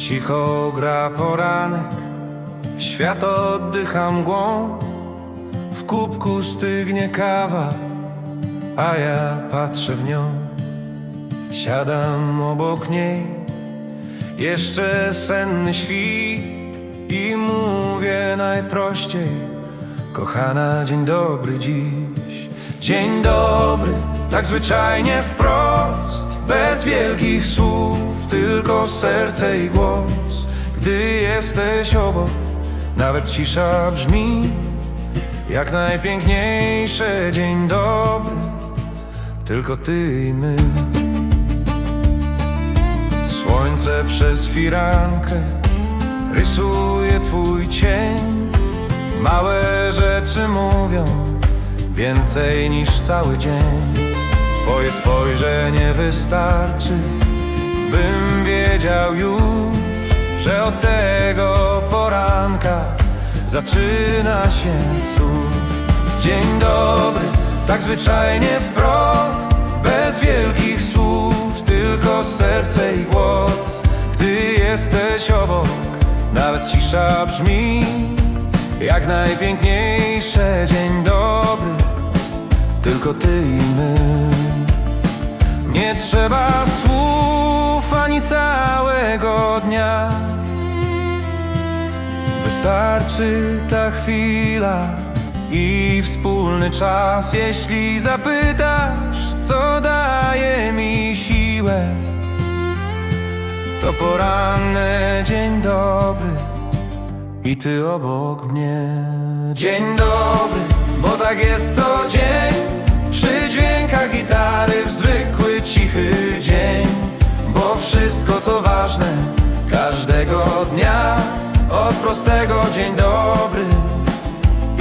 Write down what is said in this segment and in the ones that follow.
Cicho gra poranek, świat oddycha mgłą. W kubku stygnie kawa, a ja patrzę w nią. Siadam obok niej, jeszcze senny świt I mówię najprościej. Kochana, dzień dobry dziś. Dzień dobry, tak zwyczajnie wprost Bez wielkich słów, tylko serce i głos. Gdy jesteś obok, nawet cisza brzmi Jak najpiękniejsze dzień dobry Tylko ty i my. Słońce przez firankę Rysuje twój cień. Małe rzeczy mówią Więcej niż cały dzień. Twoje spojrzenie wystarczy Bym wiedział już Że od tego poranka Zaczyna się cud. Dzień dobry, tak zwyczajnie wprost Bez wielkich słów Tylko serce i głos. Gdy jesteś obok Nawet cisza brzmi Jak najpiękniejsze Dzień dobry. Tylko ty i my. Nie trzeba słów Całego dnia. Wystarczy ta chwila i wspólny czas. Jeśli zapytasz, co daje mi siłę To poranny dzień dobry i ty obok mnie. Dzień dobry, bo tak jest co dzień ważne. Każdego dnia Od prostego dzień dobry.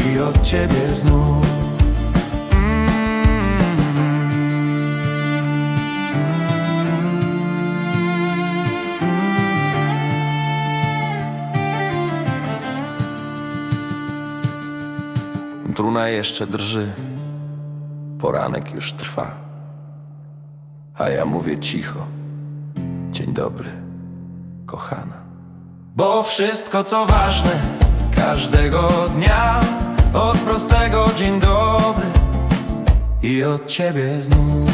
I od ciebie znów. Truna jeszcze drży, poranek już trwa, a ja mówię cicho. Dzień dobry, kochana. Bo wszystko co ważne każdego dnia, od prostego dzień dobry i od ciebie znów.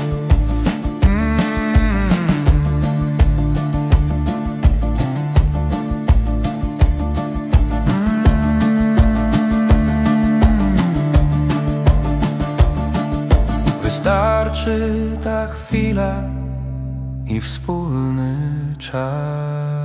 Wystarczy ta chwila i wspólny czas.